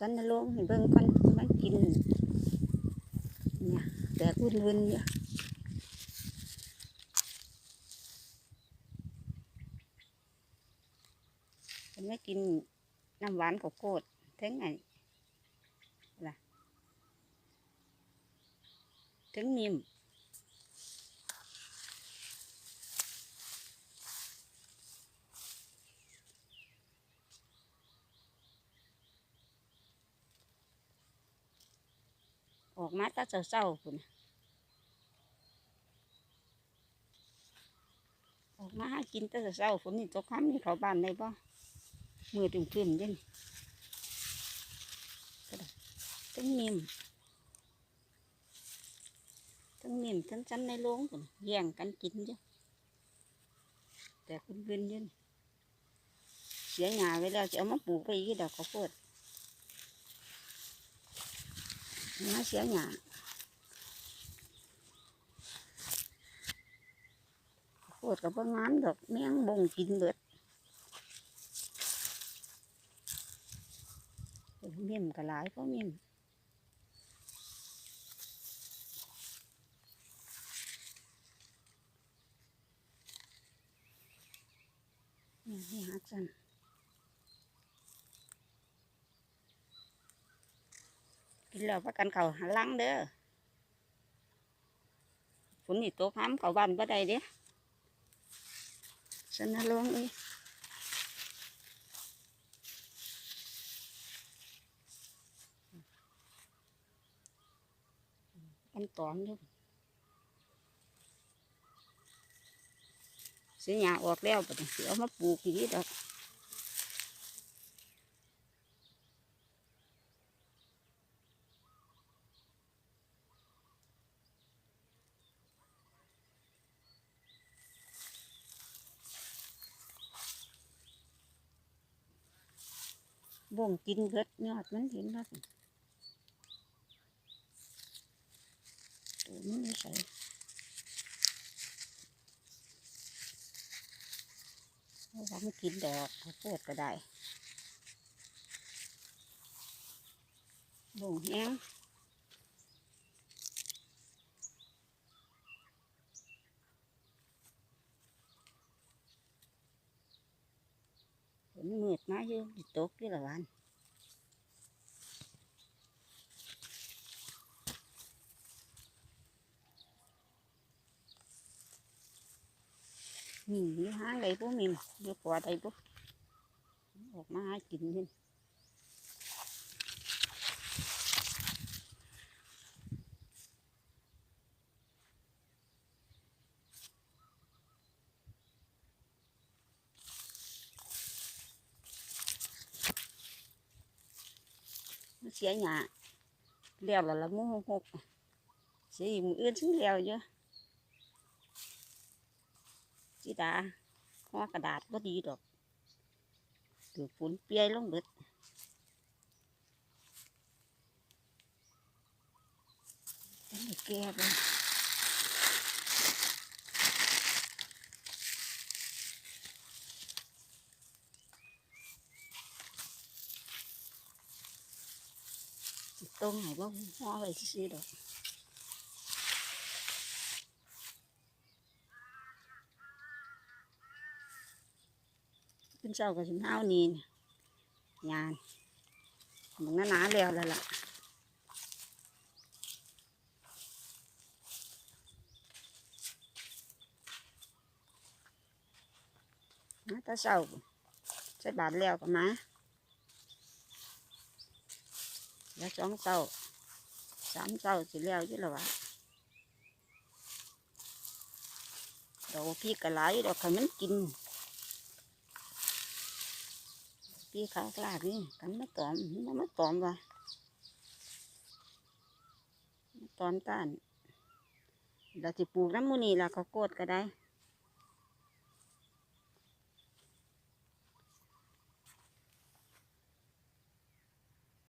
สันนลงให้เบิ่งก่อนมันกินเนี่ยแตกวุ่นวุ่นๆอยู่มันไม่กินน้ำหวานข้าวโพดทั้งไงล่ะทั้งนิ่ม ออกมาตาเศร้าๆคุณออกมาหากินตาเศร้าๆฝนนี่ตกค่ำนี่เขาบ้านได้บ่มือตึมครึมๆเยันก็ได้ทั้งนิ่มทั้งนิ่มทั้งจันในโรงคุณแย่งกันกินเยอะแต่คุณเวินยันเสียหยาไว้แล้วจะเอามาปลูกไปอีกดอกข้าวโพด มาเสียหยาข้าวโพดกับว่างามดอกแมงบงกินเบิดเมี่ยมก็หลายเพราะเมี่ยมนี่นี่ฮักซัน กินแล้วพักกันเขาหันหลังเด้อฝนนี่ตกห้ำเขาบ้านบ่ได้เด้สนะลงเอ้ยกันตอนอยู่เสียหยาออกแล้วปะเนี่ยสิเอามาปลูกอีกดอก บ่งกินเกิดยอดมันเห็นแล้วสิตัวมันไม่ใส่เอาไม่กินดอกข้าวดก็ได้บ่งแห้ง ฝนมืดมาอยู่สิตกอยู่ละวันนี่อยู่หาอะไรพวกมิมอยู่ปอดอะไรพวกออกมาหากินนี่ เสียหยาเลี้ยวและละมูหกๆเสียอีกมืออื่นซึ่งเลี้ยวเยอะจีดาห่อกระดาษก็ดีดอกเกือบฝนเปียลงเบิดอันนี้แก่ไปสิ ต้มให้บ่ห่อไว้ซื่อดอกขึ้นเช้ากับสิบห้านี่เนี่ยงานมึงน่าหนาแล้วแล้วล่ะมาแตาเช้าใส่บาทแล้วก็ม แล้วสองเช้าสามเช้าสิแล้วยู่แล้วะดอกพี่กระไหลดอกขมันกิน พี่ขากลากนี่กันมาตอมมันมาตอมวะตอมต้านเราจะปลูกน้ำมูนี่ละเขาโกดก็ได้